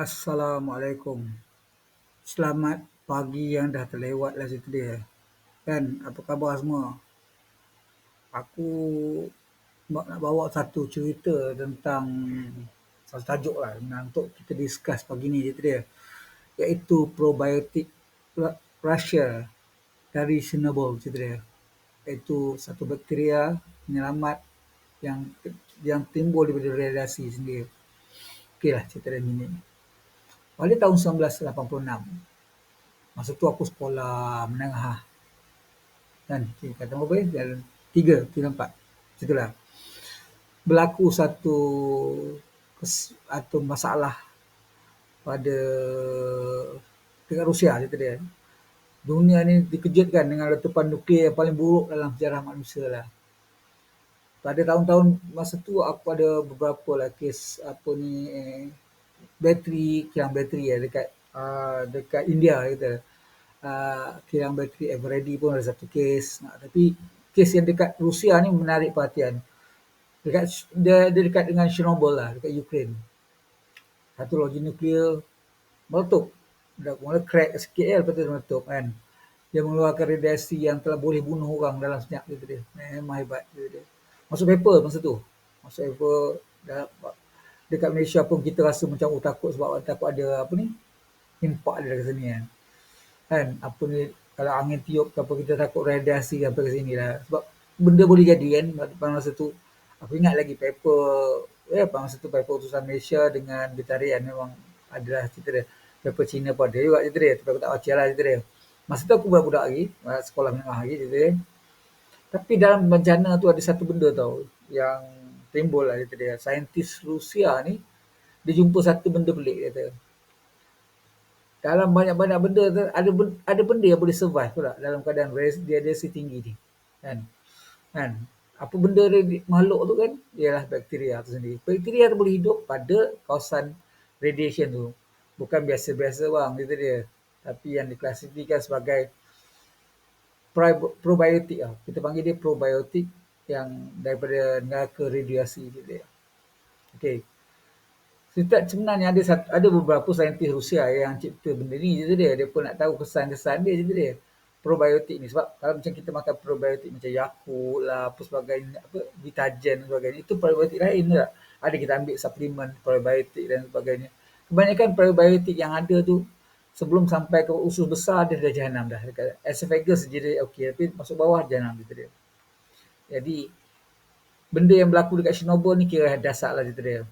Assalamualaikum. Selamat pagi yang dah terlewat lah dia. Kan, apa khabar semua? Aku nak bawa satu cerita tentang satu tajuk lah untuk kita discuss pagi ni dia. Iaitu probiotik Russia dari Chernobyl dia. Iaitu satu bakteria penyelamat yang yang timbul daripada radiasi sendiri. Okeylah cerita dia ni. Pada tahun 1986, masa tu aku sekolah menengah. Kan, kata apa ni? Dalam tiga, tiga empat. Itulah. Berlaku satu atau masalah pada dengan Rusia cerita dia. Dunia ni dikejutkan dengan letupan nuklear yang paling buruk dalam sejarah manusia lah. Pada tahun-tahun masa tu aku ada beberapa lah kes apa ni eh, bateri kilang bateri ya dekat uh, dekat India kita. Uh, kilang bateri Everready pun ada satu kes. Nah, tapi kes yang dekat Rusia ni menarik perhatian. Dekat dia, dia dekat dengan Chernobyl lah dekat Ukraine. Satu logi nuklear meletup. Dah mula crack sikit ya lepas tu meletup kan. Dia mengeluarkan radiasi yang telah boleh bunuh orang dalam senyap dia. dia. Memang hebat dia. dia. Masuk paper masa tu. Masuk paper dah, dekat Malaysia pun kita rasa macam oh, takut sebab takut ada apa ni impak dia dekat sini kan. Kan apa ni kalau angin tiup apa kita takut radiasi sampai ke sini lah. Sebab benda boleh jadi kan pada masa tu. Aku ingat lagi paper ya pada masa tu paper utusan Malaysia dengan Bitarian memang adalah cerita dia. Paper Cina pun ada juga cerita dia. Tapi aku tak baca lah cerita dia. Masa tu aku budak-budak lagi. Sekolah menengah lagi cerita dia. Tapi dalam bencana tu ada satu benda tau. Yang timbul lah kata dia. Saintis Rusia ni, dia jumpa satu benda pelik kata. Dalam banyak-banyak benda tu, ada ada benda yang boleh survive pula dalam keadaan dia radiasi tinggi ni. Kan? Kan? Apa benda makhluk tu kan? Ialah bakteria tu sendiri. Bakteria tu boleh hidup pada kawasan radiation tu. Bukan biasa-biasa bang, kata dia. Tapi yang diklasifikasikan sebagai probiotik lah. Kita panggil dia probiotik yang daripada neraka radiasi dia. Okey. Cerita sebenarnya ada satu, ada beberapa saintis Rusia yang cipta benda ni je dia. Dia pun nak tahu kesan-kesan dia je dia. Probiotik ni sebab kalau macam kita makan probiotik macam Yakult lah apa sebagainya apa vitagen dan sebagainya itu probiotik lain tak? Ada kita ambil suplemen probiotik dan sebagainya. Kebanyakan probiotik yang ada tu sebelum sampai ke usus besar dia dah jahanam dah. Esophagus je dia okey tapi masuk bawah jahanam dia. Jadi benda yang berlaku dekat Chernobyl ni kira dasar lah cerita dia.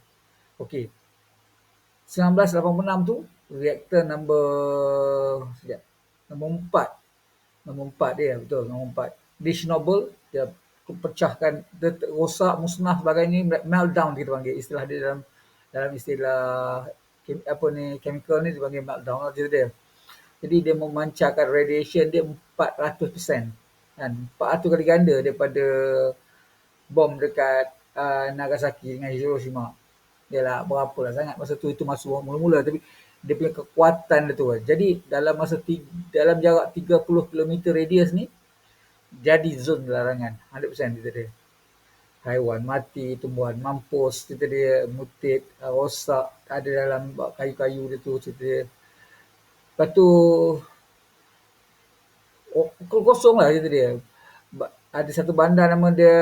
Okey. 1986 tu reaktor number sekejap. Nombor 4. Nombor 4 dia betul, nombor 4. Di Chernobyl dia pecahkan dia rosak musnah sebagainya meltdown kita panggil istilah dia dalam dalam istilah apa ni chemical ni dipanggil meltdown lah cerita dia. Jadi dia memancarkan radiation dia 400% kan? 400 kali ganda daripada bom dekat uh, Nagasaki dengan Hiroshima. Dia lah berapa lah sangat masa tu itu masuk mula-mula. Tapi dia punya kekuatan dia tu jadi dalam masa tiga, dalam jarak 30 km radius ni jadi zon larangan. 100% dia dia haiwan mati tumbuhan mampus kita dia mutit rosak ada dalam kayu-kayu dia tu cerita dia. Lepas tu kosong lah cerita dia. Ada satu bandar nama dia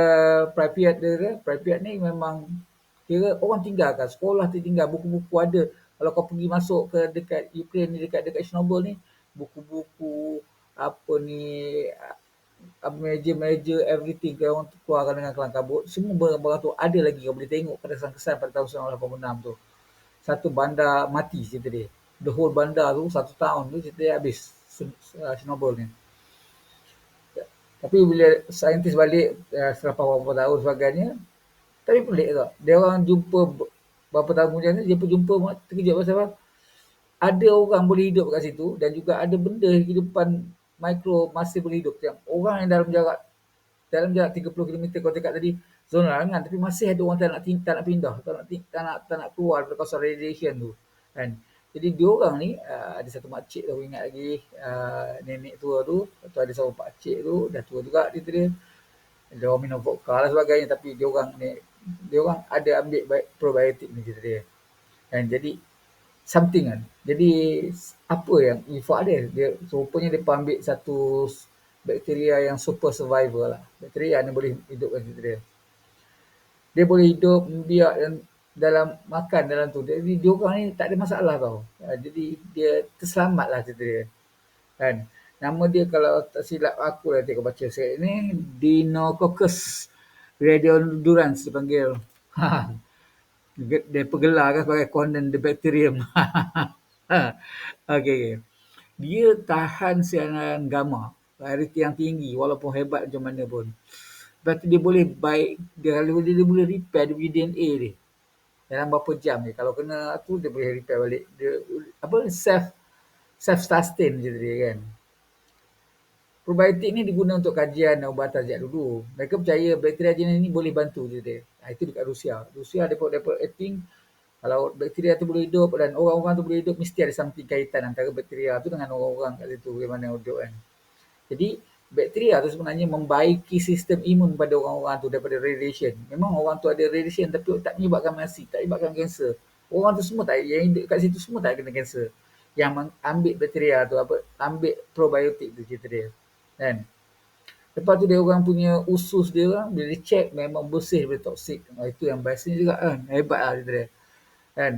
Pripyat dia. Pripyat ni memang kira orang tinggalkan. Sekolah tertinggal. Buku-buku ada. Kalau kau pergi masuk ke dekat Ukraine ni, dekat dekat Chernobyl ni, buku-buku, apa ni, meja-meja, everything. Kalau orang keluarkan dengan kelang kabut. Semua barang-barang tu ada lagi. Kau boleh tengok kesan-kesan pada tahun 1986 tu. Satu bandar mati cerita dia. The whole bandar tu, satu tahun tu cerita dia habis. Chernobyl ni. Tapi bila saintis balik uh, selepas beberapa tahun sebagainya, tapi pelik tak? Dia orang jumpa beberapa tahun kemudian dia pun jumpa terkejut pasal apa? Ada orang boleh hidup kat situ dan juga ada benda kehidupan mikro masih boleh hidup. Yang orang yang dalam jarak dalam jarak 30 km kau cakap tadi zona larangan tapi masih ada orang tak nak, tak nak pindah, tak nak, tak nak, tak nak keluar dari kawasan radiation tu. Kan? Jadi dia orang ni uh, ada satu makcik tu ingat lagi uh, nenek tua tu atau ada seorang pakcik tu dah tua juga dia tu dia. Dia orang minum vodka lah sebagainya tapi dia orang ni dia orang ada ambil probiotik ni kita dia. Dan jadi something kan. Jadi apa yang efek dia? Dia rupanya dia ambil satu bakteria yang super survivor lah. Bakteria yang boleh hidup kat situ dia. Dia boleh hidup biak dan dalam makan dalam tu. Jadi dia orang ni tak ada masalah tau. Ha, jadi dia terselamat lah cerita dia. Kan? Nama dia kalau tak silap aku lah tengok baca sikit ni. Dinococcus radiodurans dipanggil. dia pergelar kan sebagai Conan the Bacterium. okay, okay. Dia tahan siaran gamma. Rarity yang tinggi walaupun hebat macam mana pun. Lepas tu dia boleh baik, dia, dia, dia boleh repair dia punya DNA dia. Dalam berapa jam ni. Kalau kena tu dia boleh repair balik. Dia, apa self self sustain je dia kan. Probiotik ni digunakan untuk kajian dan ubatan sejak dulu. Mereka percaya bakteria jenis ni boleh bantu je dia. Ha, itu dekat Rusia. Rusia dapat dapat acting kalau bakteria tu boleh hidup dan orang-orang tu boleh hidup mesti ada something kaitan antara bakteria tu dengan orang-orang kat situ bagaimana hidup kan. Jadi bakteria tu sebenarnya membaiki sistem imun pada orang-orang tu daripada radiation. Memang orang tu ada radiation tapi tak menyebabkan masi, tak menyebabkan kanser. Orang tu semua tak yang hidup kat situ semua tak kena kanser. Yang ambil bakteria tu apa ambil probiotik tu cerita dia. Kan? Lepas tu dia orang punya usus dia orang bila dia check memang bersih daripada toksik. Itu yang bestnya juga kan. Hebat lah dia. Kan?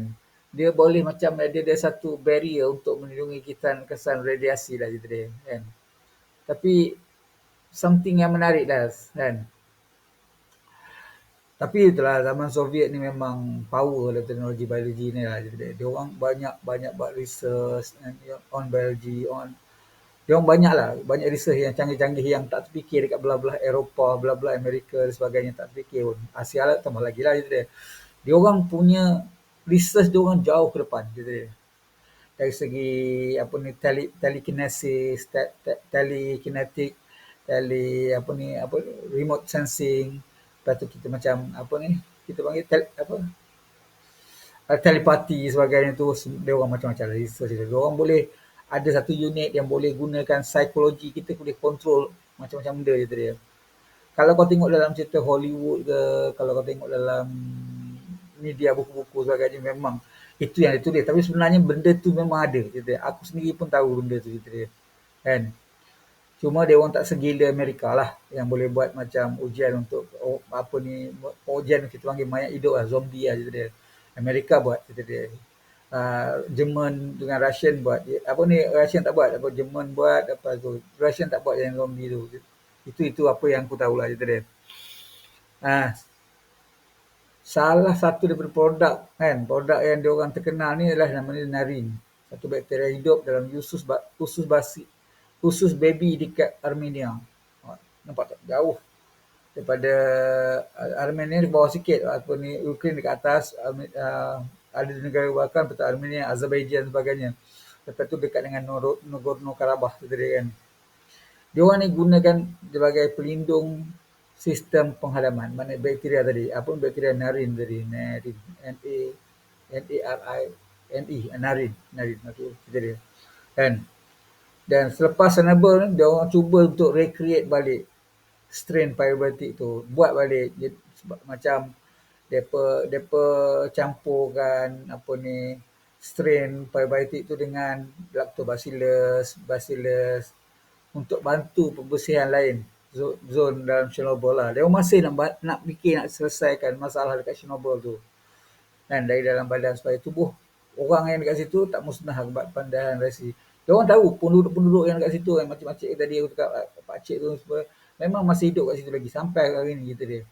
Dia boleh macam dia ada satu barrier untuk melindungi kita kesan radiasi lah gitu dia. Kan? Tapi something yang menarik lah kan. Tapi itulah zaman Soviet ni memang power lah teknologi biologi ni lah. Dia, dia orang banyak-banyak buat research on biology, on dia orang banyak lah, banyak research yang canggih-canggih yang tak terfikir dekat belah-belah Eropah, belah-belah Amerika dan sebagainya tak terfikir pun. Asia lah tambah lagi lah dia. Dia orang punya research dia orang jauh ke depan dia. Dari segi apa ni tele, telekinesis, te, te, telekinetik, tele apa ni apa remote sensing. Lepas tu kita macam apa ni kita panggil tel, apa telepati sebagainya tu dia orang macam-macam research. Dia orang boleh ada satu unit yang boleh gunakan psikologi kita boleh kontrol macam-macam benda je dia. Kalau kau tengok dalam cerita Hollywood ke, kalau kau tengok dalam media buku-buku sebagainya memang itu yang ditulis tapi sebenarnya benda tu memang ada cerita. Aku sendiri pun tahu benda tu cerita dia. Kan? Cuma dia orang tak segila Amerika lah yang boleh buat macam ujian untuk oh, apa ni ujian kita panggil mayat hidup lah zombie lah cerita dia. Amerika buat cerita dia uh, Jerman dengan Russian buat apa ni Russian tak buat apa Jerman buat apa tu Russian tak buat yang zombie tu itu itu apa yang aku tahu lah itu dia uh, salah satu daripada produk kan produk yang dia orang terkenal ni adalah namanya narin. Satu bakteria hidup dalam usus usus basi usus baby dekat Armenia. Nampak tak? Jauh. Daripada Armenia di bawah sikit. Apa ni Ukraine dekat atas uh, ada negara bahkan seperti Armenia, Azerbaijan sebagainya. Lepas tu dekat dengan Nagorno-Karabakh dia kan. Dia orang ni gunakan sebagai pelindung sistem penghadaman. Mana bakteria tadi, apa bakteria narin tadi, narin, N A N A R I N E, narin, narin itu cerita dia. Kan? Dan selepas Sanabel dia orang cuba untuk recreate balik strain pyrobiotic tu, buat balik macam depa depa campurkan apa ni strain probiotik tu dengan lactobacillus bacillus untuk bantu pembersihan lain zon dalam Chernobyl lah. Dia masih nak nak fikir nak selesaikan masalah dekat Chernobyl tu. Dan dari dalam badan supaya tubuh orang yang dekat situ tak musnah akibat pandangan resi. Dia orang tahu penduduk-penduduk yang dekat situ yang macam-macam tadi aku cakap pak cik tu semua memang masih hidup kat situ lagi sampai hari ni gitu dia.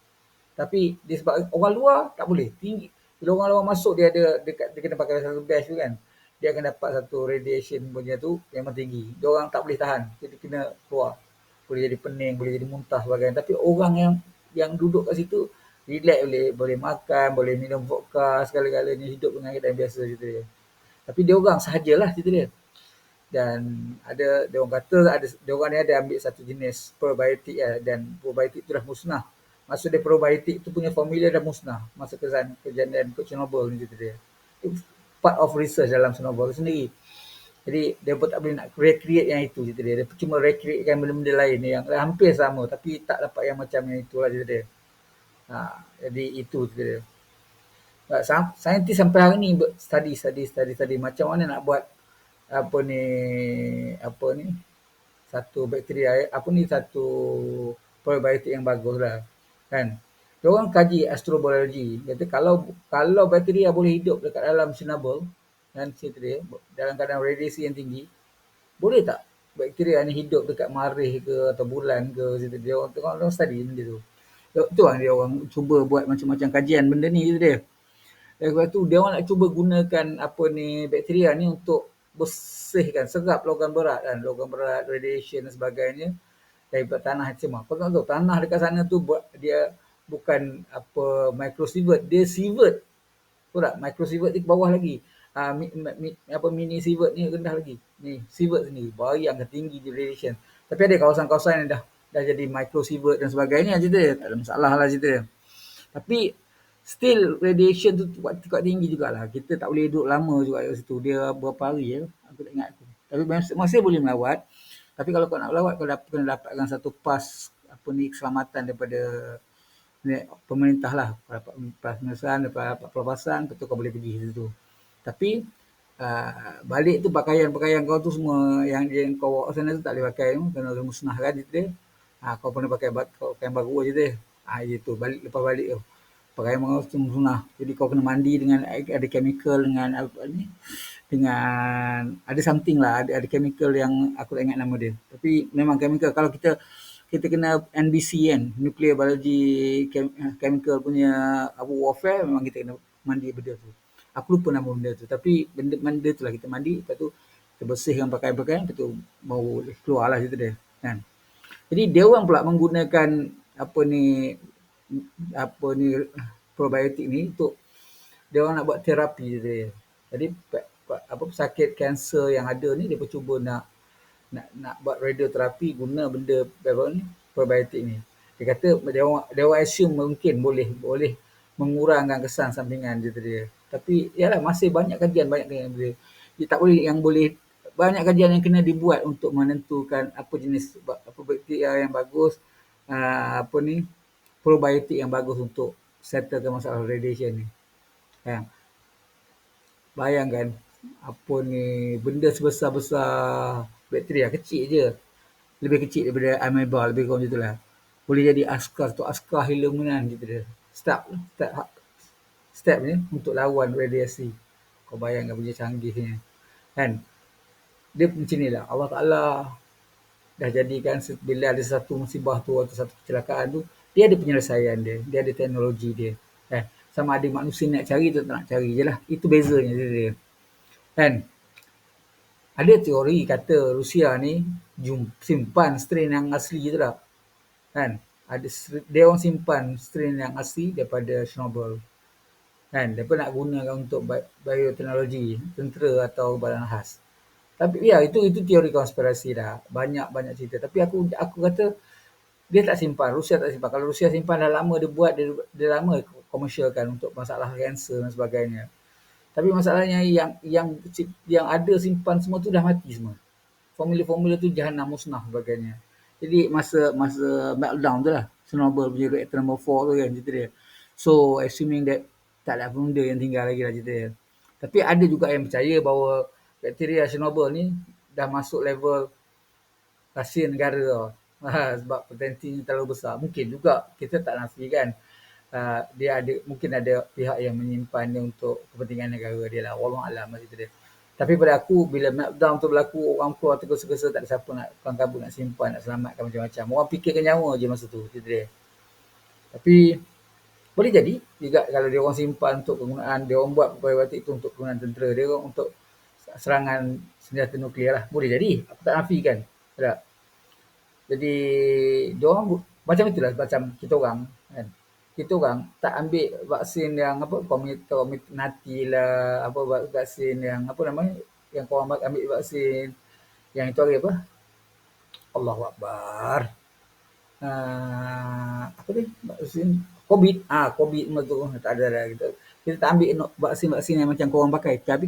Tapi dia sebab orang luar tak boleh. Tinggi. Bila orang luar masuk dia ada dekat dia kena pakai satu badge tu kan. Dia akan dapat satu radiation punya tu yang memang tinggi. Dia orang tak boleh tahan. Jadi kena keluar. Boleh jadi pening, boleh jadi muntah sebagainya. Tapi orang yang yang duduk kat situ relax boleh boleh makan, boleh minum vodka segala-galanya hidup dengan keadaan biasa gitu dia. Tapi dia orang sahajalah cerita dia. Dan ada dia orang kata ada dia orang ni ada ambil satu jenis probiotik ya dan probiotik tu dah musnah masa dia probiotik tu punya formula dah musnah masa kesan kejadian ke Chernobyl ni gitu dia. Itu part of research dalam Chernobyl sendiri. Jadi dia pun tak boleh nak recreate yang itu gitu dia. Dia cuma recreate kan benda-benda lain yang hampir sama tapi tak dapat yang macam yang itulah gitu dia. Ha, jadi itu gitu dia. Uh, saintis sampai hari ni study, study, study, study. Macam mana nak buat apa ni, apa ni, satu bakteria, apa ni, satu probiotik yang bagus lah. Kan? Dia orang kaji astrobiologi. Kata kalau kalau bakteria boleh hidup dekat dalam Chernobyl, dan dia, dalam keadaan radiasi yang tinggi, boleh tak bakteria ni hidup dekat marih ke atau bulan ke, cerita dia. Orang tengok orang study benda tu. Itu lah dia orang cuba buat macam-macam kajian benda ni, cerita dia. Dan lepas tu dia orang nak cuba gunakan apa ni bakteria ni untuk bersihkan, serap logam berat kan, logam berat, radiation dan sebagainya daripada tanah semua. Kau tahu tanah dekat sana tu buat dia bukan apa microsievert, dia sievert. Tahu tak? Microsievert ke bawah lagi. Mi, apa mini sievert ni rendah lagi. Ni sievert ni bayang tinggi di radiation. Tapi ada kawasan-kawasan yang dah dah jadi microsievert dan sebagainya cerita dia. Tak ada masalah lah cerita dia. Tapi still radiation tu kuat, kuat tinggi jugalah. Kita tak boleh duduk lama juga kat situ. Dia berapa hari ya. Aku tak ingat aku. Tapi masih boleh melawat. Tapi kalau kau nak melawat, kau dapat, kena dapatkan satu pas apa ni keselamatan daripada pemerintah lah dapat pelasan dapat, dapat pelepasan betul kau boleh pergi situ tapi uh, balik tu pakaian-pakaian kau tu semua yang yang kau bawa sana tu tak boleh pakai tu kena musnahkan dia. Uh, kau kena pakai kau pakaian baru je dia. Ah uh, itu balik lepas balik tu pakaian kau tu musnah. Jadi kau kena mandi dengan ada chemical dengan apa ni dengan ada something lah ada ada chemical yang aku tak ingat nama dia. Tapi memang chemical kalau kita kita kena NBC kan, nuclear biology chemical punya apa warfare memang kita kena mandi benda tu. Aku lupa nama benda tu tapi benda benda tu lah kita mandi lepas tu kita bersihkan pakaian-pakaian lepas tu baru keluar lah situ dia kan. Jadi dia orang pula menggunakan apa ni apa ni probiotik ni untuk dia orang nak buat terapi dia. Jadi apa pesakit kanser yang ada ni dia cuba nak nak nak buat radioterapi guna benda apa ni probiotik ni. Dia kata dia orang dia orang assume mungkin boleh boleh mengurangkan kesan sampingan dia dia. Tapi yalah masih banyak kajian banyak kajian dia. Dia tak boleh yang boleh banyak kajian yang kena dibuat untuk menentukan apa jenis apa bakteria yang bagus uh, apa ni probiotik yang bagus untuk settlekan masalah radiation ni. Ya. Bayangkan apa ni benda sebesar-besar bakteria kecil je. Lebih kecil daripada amoeba, lebih kurang macam itulah. Boleh jadi askar tu askar hilumunan gitu dia. Step, step, step ni untuk lawan radiasi. Kau bayangkan punya canggihnya. Kan? Dia macam ni lah. Allah Ta'ala dah jadikan bila ada satu musibah tu atau satu kecelakaan tu, dia ada penyelesaian dia. Dia ada teknologi dia. Kan? Sama ada manusia nak cari tu tak nak cari je lah. Itu bezanya dia. dia. Kan? ada teori kata Rusia ni jum, simpan strain yang asli tu lah. Kan? Ada dia orang simpan strain yang asli daripada Chernobyl. Kan? Pun nak gunakan untuk bioteknologi, tentera atau badan khas. Tapi ya itu itu teori konspirasi dah. Banyak-banyak cerita. Tapi aku aku kata dia tak simpan. Rusia tak simpan. Kalau Rusia simpan dah lama dia buat, dia, dia lama komersialkan untuk masalah kanser dan sebagainya. Tapi masalahnya yang yang yang ada simpan semua tu dah mati semua. Formula-formula tu jahanam musnah sebagainya. Jadi masa masa meltdown tu lah. Chernobyl punya reaktor number 4 tu kan cerita dia. So assuming that tak ada benda yang tinggal lagi lah cerita dia. Tapi ada juga yang percaya bahawa bakteria Chernobyl ni dah masuk level rahsia negara tau. Ha, sebab potensinya terlalu besar. Mungkin juga kita tak nafikan. kan uh, dia ada mungkin ada pihak yang menyimpan dia untuk kepentingan negara dia lah. Wallah alam tu dia. Tapi pada aku bila meltdown tu berlaku orang keluar tergesa-gesa tak ada siapa nak kawan kabut nak simpan nak selamatkan macam-macam. Orang fikirkan nyawa je masa tu. Gitu dia. Tapi boleh jadi juga kalau dia orang simpan untuk penggunaan dia orang buat probiotik itu untuk penggunaan tentera dia orang untuk serangan senjata nuklear lah. Boleh jadi. Aku tak nafikan. Tak. Jadi dia orang macam itulah macam kita orang kan kita orang tak ambil vaksin yang apa komitasi lah apa vaksin yang apa namanya yang kau ambil, ambil vaksin yang itu hari apa Allahu Akbar uh, apa ni vaksin COVID ah COVID tu tak ada lah kita kita tak ambil vaksin-vaksin yang macam kau orang pakai. Tapi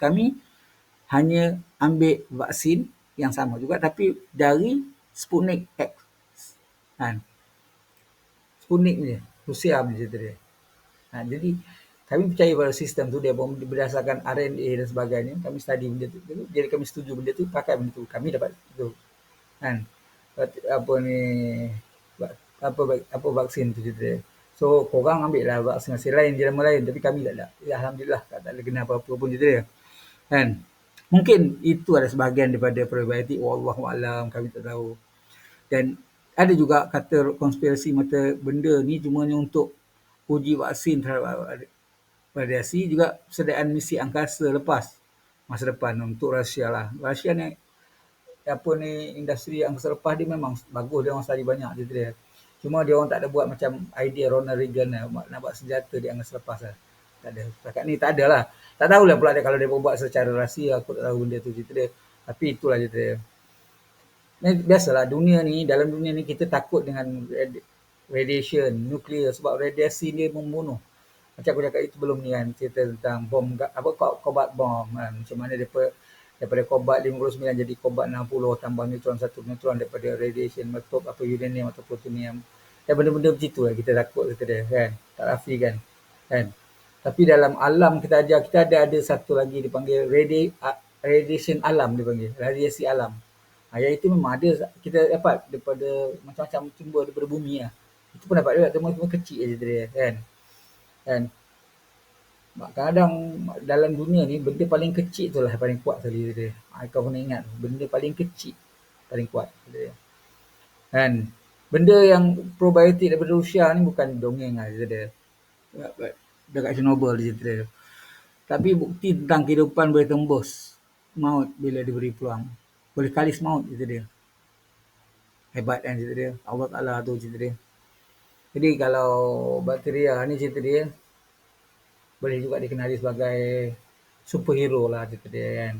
kami hanya ambil vaksin yang sama juga tapi dari Sputnik X. Kan Sputnik ni Rusia punya cerita dia. Ha, jadi kami percaya pada sistem tu dia berdasarkan R&A dan sebagainya. Kami study benda tu jadi kami setuju benda tu pakai benda tu. Kami dapat tu kan apa ni apa apa vaksin tu cerita dia. So korang ambil lah vaksinasi lain jenama lain tapi kami tak ada. Ya, Alhamdulillah tak, ada kena apa-apa pun cerita dia. Kan? Mungkin itu ada sebahagian daripada probiotik wallahualam kami tak tahu. Dan ada juga kata konspirasi mata benda ni cuma untuk uji vaksin terhadap radiasi juga persediaan misi angkasa lepas masa depan untuk Rusia lah. Rusia ni apa ni industri angkasa lepas dia memang bagus dia orang study banyak dia dia. Cuma dia orang tak ada buat macam idea Ronald Reagan lah, nak buat senjata di angkasa lepas lah. Tak ada. Setakat ni tak ada lah. Tak tahulah pula dia kalau dia buat secara rahsia aku tak tahu benda tu cerita dia. Tapi itulah cerita dia. Ni biasalah dunia ni dalam dunia ni kita takut dengan radiation nuklear sebab radiasi dia membunuh macam aku cakap itu belum ni kan cerita tentang bom apa kobat bom kan macam mana daripada daripada kobat 59 jadi kobat 60 tambah neutron satu neutron daripada radiation meletup apa uranium atau plutonium dan benda-benda macam tu lah kita takut kata dia kan tak rafi kan kan. Tapi dalam alam kita ajar kita ada ada satu lagi dipanggil radi, radiation alam dipanggil radiasi alam. Ha, iaitu memang ada kita dapat daripada macam-macam tumbuh daripada bumi lah. Itu pun dapat juga cuma kecil je dia kan. Kan. Kadang dalam dunia ni benda paling kecil tu lah paling kuat sekali dia. Kau kena ingat benda paling kecil paling kuat dia. Kan benda yang probiotik daripada Rusia ni bukan dongeng lah dia dekat Chernobyl dia dia tapi bukti tentang kehidupan boleh tembus maut bila diberi peluang. Boleh kalis maut dia dia hebat kan cerita dia. Allah Ta'ala tu cerita dia. Jadi kalau bakteria ni cerita dia boleh juga dikenali sebagai superhero lah cerita dia kan.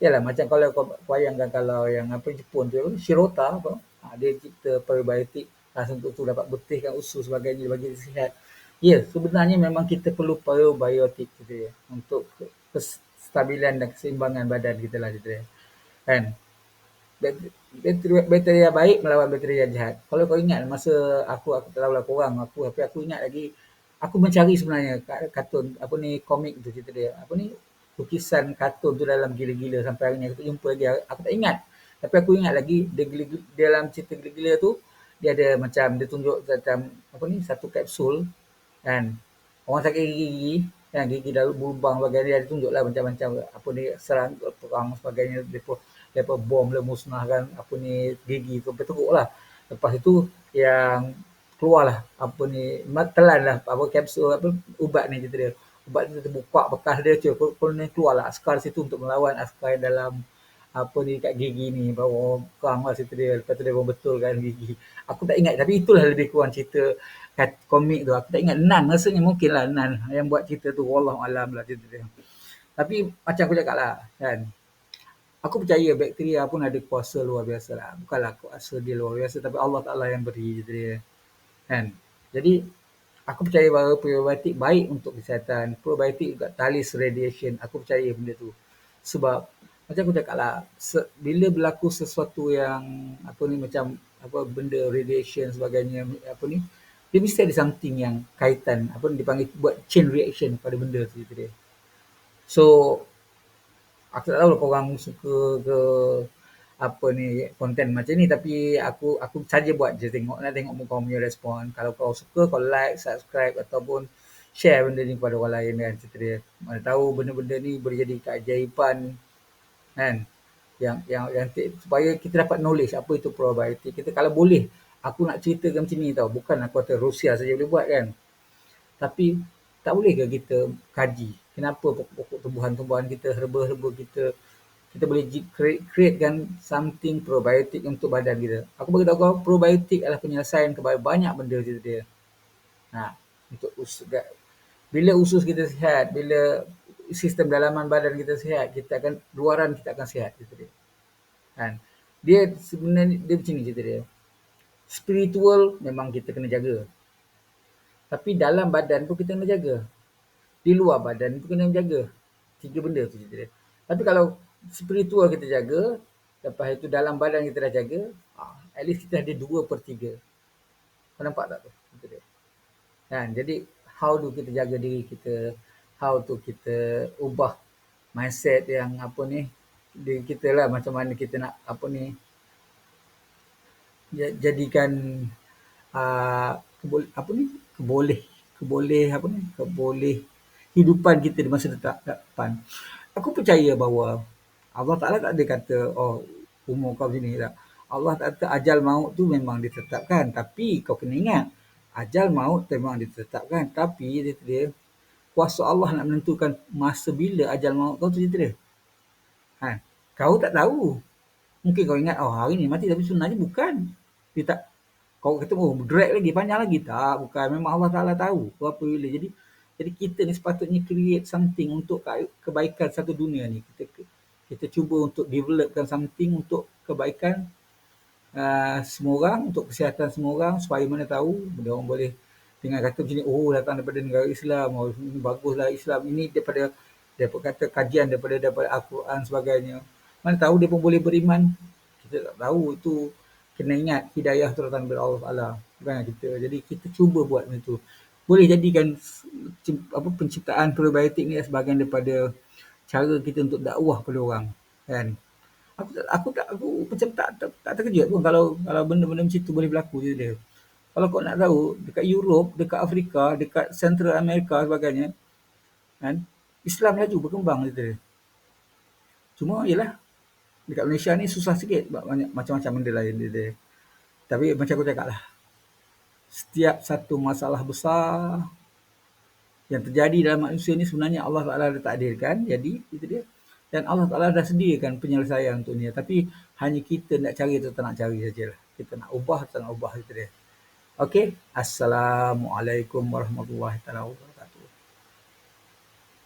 Yalah macam kalau kau bayangkan kalau yang apa Jepun tu Shirota apa ha, dia cipta probiotik rasa untuk tu dapat betihkan usus sebagainya bagi sihat. Ya, sebenarnya memang kita perlu probiotik gitu ya untuk kestabilan dan keseimbangan badan kita lah gitu ya. Kan? bakteria, baik melawan bakteria jahat. Kalau kau ingat masa aku aku tahu lah korang aku tapi aku ingat lagi aku mencari sebenarnya kartun apa ni komik tu cerita dia. Apa ni lukisan kartun tu dalam gila-gila sampai hari ni aku tak jumpa lagi. Aku tak ingat. Tapi aku ingat lagi dalam cerita gila-gila tu dia ada macam dia tunjuk macam apa ni satu kapsul kan. Orang sakit gigi-gigi kan? Gigi dah berlubang sebagainya dia tunjuklah macam-macam apa ni serang perang sebagainya depa lepas bom lah musnahkan apa ni gigi tu betul lah. Lepas itu yang keluar lah apa ni telan lah apa kapsul apa ubat ni kita dia. Ubat ni terbuka bekas dia tu kalau ni keluar lah askar situ untuk melawan askar dalam apa ni kat gigi ni bawa perang lah situ dia lepas tu dia betul kan gigi aku tak ingat tapi itulah lebih kurang cerita kat komik tu aku tak ingat Nan rasanya mungkin lah Nan yang buat cerita tu Allah alam lah cerita dia tapi macam aku cakap lah kan aku percaya bakteria pun ada kuasa luar biasa lah. Bukanlah kuasa dia luar biasa tapi Allah Ta'ala yang beri dia. Kan? Jadi aku percaya bahawa probiotik baik untuk kesihatan. Probiotik juga talis radiation. Aku percaya benda tu. Sebab macam aku cakap lah, bila berlaku sesuatu yang apa ni macam apa benda radiation sebagainya apa ni dia mesti ada something yang kaitan apa ni dipanggil buat chain reaction pada benda tu dia. So aku tak tahu lah korang suka ke apa ni konten macam ni tapi aku aku saja buat je tengok nak tengok muka punya respon kalau kau suka kau like subscribe ataupun share benda ni kepada orang lain kan cerita dia mana tahu benda-benda ni boleh jadi keajaiban kan? Yang yang yang supaya kita dapat knowledge apa itu probiotik kita kalau boleh aku nak ceritakan macam ni tau. Bukan aku kata Rusia saja boleh buat kan? Tapi tak boleh ke kita kaji? Kenapa pokok-pokok tumbuhan-tumbuhan kita, herba-herba kita, kita boleh createkan something probiotik untuk badan kita. Aku beritahu kau, probiotik adalah penyelesaian kepada banyak benda cerita dia. Nah, untuk usus, bila usus kita sihat, bila sistem dalaman badan kita sihat, kita akan, luaran kita akan sihat cerita dia. Kan? Dia sebenarnya, dia macam ni cerita dia. Spiritual memang kita kena jaga. Tapi dalam badan pun kita kena jaga di luar badan tu kena jaga. Tiga benda tu cerita dia. Tapi kalau spiritual kita jaga, lepas itu dalam badan kita dah jaga, ah, at least kita ada dua per tiga. Kau nampak tak tu? Kan? Jadi how do kita jaga diri kita, how to kita ubah mindset yang apa ni, diri kita lah macam mana kita nak apa ni, jadikan uh, kebol, apa ni, keboleh, keboleh apa ni, keboleh hidupan kita di masa depan. Aku percaya bahawa Allah Ta'ala tak ada kata, oh umur kau macam ni. Tak. Allah tak kata ajal maut tu memang ditetapkan. Tapi kau kena ingat, ajal maut memang ditetapkan. Tapi dia, dia kuasa Allah nak menentukan masa bila ajal maut kau tu dia. Ha, kau tak tahu. Mungkin kau ingat, oh hari ni mati. Tapi sebenarnya bukan. Dia tak, kau kata, oh drag lagi, panjang lagi. Tak, bukan. Memang Allah Ta'ala tahu berapa bila. Jadi, jadi kita ni sepatutnya create something untuk kebaikan satu dunia ni. Kita kita cuba untuk developkan something untuk kebaikan uh, semua orang, untuk kesihatan semua orang supaya mana tahu dia orang boleh dengan kata macam ni, oh datang daripada negara Islam, oh baguslah Islam, ini daripada daripada kata kajian daripada daripada Al-Quran sebagainya. Mana tahu dia pun boleh beriman. Kita tak tahu itu kena ingat hidayah tu datang daripada Allah Taala. Bukan kita. Jadi kita cuba buat macam tu. Boleh jadikan apa penciptaan probiotik ni sebahagian daripada cara kita untuk dakwah pada orang. Kan? Aku tak, aku tak, aku macam tak, tak, tak terkejut pun kalau kalau benda-benda macam tu boleh berlaku je dia. Kalau kau nak tahu, dekat Europe, dekat Afrika, dekat Central America sebagainya, kan? Islam laju berkembang dia. Cuma ialah dekat Malaysia ni susah sikit banyak macam-macam benda lain dia, dia. Tapi macam aku cakap lah. Setiap satu masalah besar yang terjadi dalam manusia ni sebenarnya Allah Ta'ala dah takdirkan. Jadi, itu dia. Dan Allah Ta'ala dah sediakan penyelesaian untuk ni. Tapi hanya kita nak cari atau tak nak cari sajalah. Kita nak ubah atau tak nak ubah itu dia. Okey. Assalamualaikum warahmatullahi wabarakatuh.